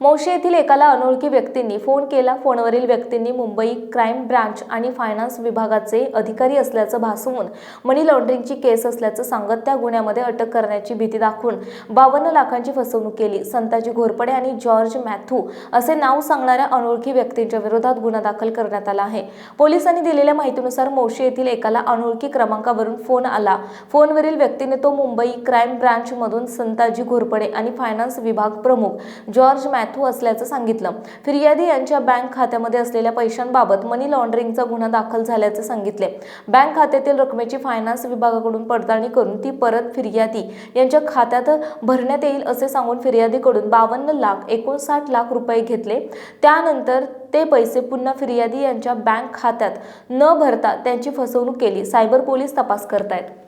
मोशी येथील एकाला अनोळखी व्यक्तींनी फोन केला. फोनवरील व्यक्तींनी मुंबई क्राईम ब्रांच आणि फायनान्स विभागाचे अधिकारी असल्याचं भासवून मनी लॉन्ड्रिंगची केस असल्याचं सांगत त्या गुन्ह्यामध्ये अटक करण्याची भीती दाखवून बावन्न लाखांची फसवणूक केली. संताजी घोरपडे आणि जॉर्ज मॅथ्यू असे नाव सांगणाऱ्या अनोळखी व्यक्तींच्या विरोधात गुन्हा दाखल करण्यात आला आहे. पोलिसांनी दिलेल्या माहितीनुसार मोशी येथील एकाला अनोळखी क्रमांकावरून फोन आला. फोनवरील व्यक्तीने तो मुंबई क्राईम ब्रांचमधून संताजी घोरपडे आणि फायनान्स विभाग प्रमुख जॉर्ज मॅथ्यू असल्याचं सांगितलं. फिर्यादी यांच्या बँक खात्यामध्ये असलेल्या पैशांबाबत मनी लॉन्ड्रिंगचा गुन्हा दाखल झाल्याचे सांगितले. बँक खात्यातील रकमेची फायनान्स विभागाकडून पडताळणी करून ती परत फिर्यादी यांच्या खात्यात भरण्यात येईल असे सांगून फिर्यादीकडून बावन्न लाख एकोणसाठ लाख रुपये घेतले. त्यानंतर ते पैसे पुन्हा फिर्यादी यांच्या बँक खात्यात न भरता त्यांची फसवणूक केली. सायबर पोलीस तपास करतायत.